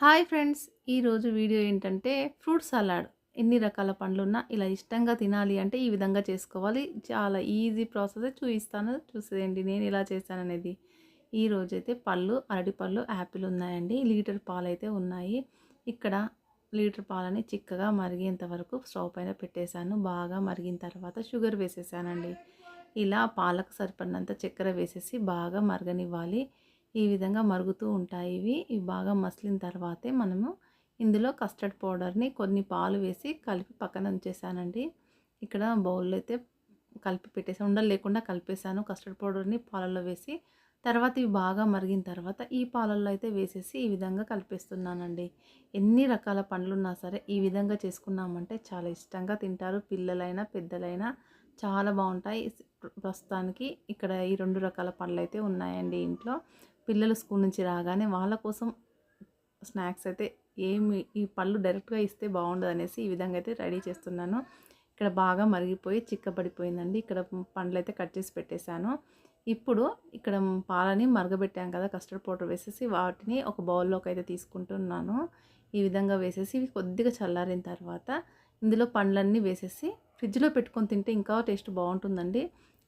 Hi friends ఈరోజు video ఏంటంటే fruit salad. ఎన్ని రకాల పండ్లున్నా ఇలా ఇష్టంగా తినాలి అంటే ఈ విధంగా చేసుకోవాలి. చాలా ఈజీ ప్రాసెస్ చూపిస్తాను చూసేయండి నేను ఇలా చేశాననేది ఈరోజు అయితే పళ్ళు అరటి పళ్ళు యాపిల్ ఉన్నాయండి. లీటర్ పాలు అయితే ఉన్నాయి. ఇక్కడ లీటర్ పాలని చిక్కగా మరిగేంత వరకు స్టవ్ పైన పెట్టేశాను. బాగా మరిగిన తర్వాత షుగర్ వేసేసానండి. ఇలా పాలకు సరిపడినంత చక్కెర వేసేసి బాగా మరగనివ్వాలి. ఈ విధంగా మరుగుతూ ఉంటాయి ఇవి. ఇవి బాగా మసిలిన తర్వాతే మనము ఇందులో కస్టర్డ్ పౌడర్ని కొన్ని పాలు వేసి కలిపి పక్కన ఉంచేసానండి. ఇక్కడ బౌల్లో అయితే కలిపి పెట్టేసాను ఉండలు లేకుండా కలిపేసాను. కస్టర్డ్ పౌడర్ని పాలల్లో వేసి తర్వాత ఇవి బాగా మరిగిన తర్వాత ఈ పాలల్లో అయితే వేసేసి ఈ విధంగా కలిపేస్తున్నానండి. ఎన్ని రకాల పండ్లు ఉన్నా సరే ఈ విధంగా చేసుకున్నామంటే చాలా ఇష్టంగా తింటారు పిల్లలైనా పెద్దలైనా. చాలా బాగుంటాయి. ప్రస్తుతానికి ఇక్కడ ఈ రెండు రకాల పండ్లు అయితే ఉన్నాయండి ఇంట్లో. పిల్లలు స్కూల్ నుంచి రాగానే వాళ్ళ కోసం స్నాక్స్ అయితే ఏమి ఈ పళ్ళు డైరెక్ట్గా ఇస్తే బాగుండదు అనేసి ఈ విధంగా అయితే రెడీ చేస్తున్నాను. ఇక్కడ బాగా మరిగిపోయి చిక్కబడిపోయిందండి. ఇక్కడ పండ్లు అయితే కట్ చేసి పెట్టేశాను. ఇప్పుడు ఇక్కడ పాలని మరగబెట్టాం కదా కస్టర్డ్ పౌడర్ వేసేసి వాటిని ఒక బౌల్లోకి అయితే తీసుకుంటున్నాను. ఈ విధంగా వేసేసి కొద్దిగా చల్లారిన తర్వాత ఇందులో పండ్లన్నీ వేసేసి ఫ్రిడ్జ్లో పెట్టుకొని తింటే ఇంకా టేస్ట్ బాగుంటుందండి.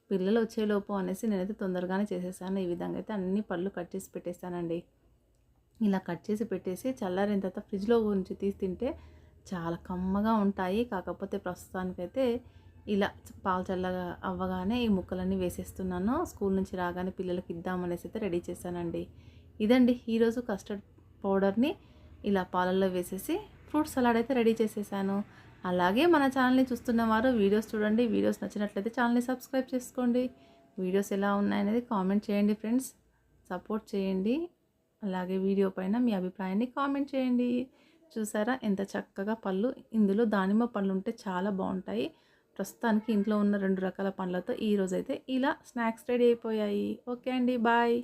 పిల్లలు వచ్చేలోపు అనేసి నేనైతే తొందరగానే చేసేసాను. ఈ విధంగా అయితే అన్ని పళ్ళు కట్ చేసి పెట్టేసానండి. ఇలా కట్ చేసి పెట్టేసి చల్లారిన తర్వాత ఫ్రిడ్జ్లో ఉంచి తీసి తింటే చాలా కమ్మగా ఉంటాయి. కాకపోతే ప్రస్తుతానికైతే ఇలా పాలు చల్లగా అవ్వగానే ఈ ముక్కలన్నీ వేసేస్తున్నాను. స్కూల్ నుంచి రాగానే పిల్లలకి ఇద్దామనేసి అయితే రెడీ చేశానండి. ఇదండి ఈరోజు కస్టర్డ్ పౌడర్ని ఇలా పాలల్లో వేసేసి ఫ్రూట్ సలాడ్ అయితే రెడీ చేసేసాను. అలాగే మన ఛానల్ని చూస్తున్న వారు వీడియోస్ చూడండి వీడియోస్ నచ్చినట్లయితే ఛానల్ని సబ్స్క్రైబ్ చేసుకోండి. వీడియోస్ ఎలా ఉన్నాయనేది కామెంట్ చేయండి ఫ్రెండ్స్. సపోర్ట్ చేయండి. అలాగే వీడియో పైన మీ అభిప్రాయాన్ని కామెంట్ చేయండి. చూసారా? ఎంత చక్కగా పళ్ళు. ఇందులో దానిమ్మ పళ్ళు ఉంటే చాలా బాగుంటాయి. ప్రస్తుతానికి ఇంట్లో ఉన్న రెండు రకాల పండ్లతో ఈరోజైతే ఇలా స్నాక్స్ రెడీ అయిపోయాయి. ఓకే అండి. బాయ్.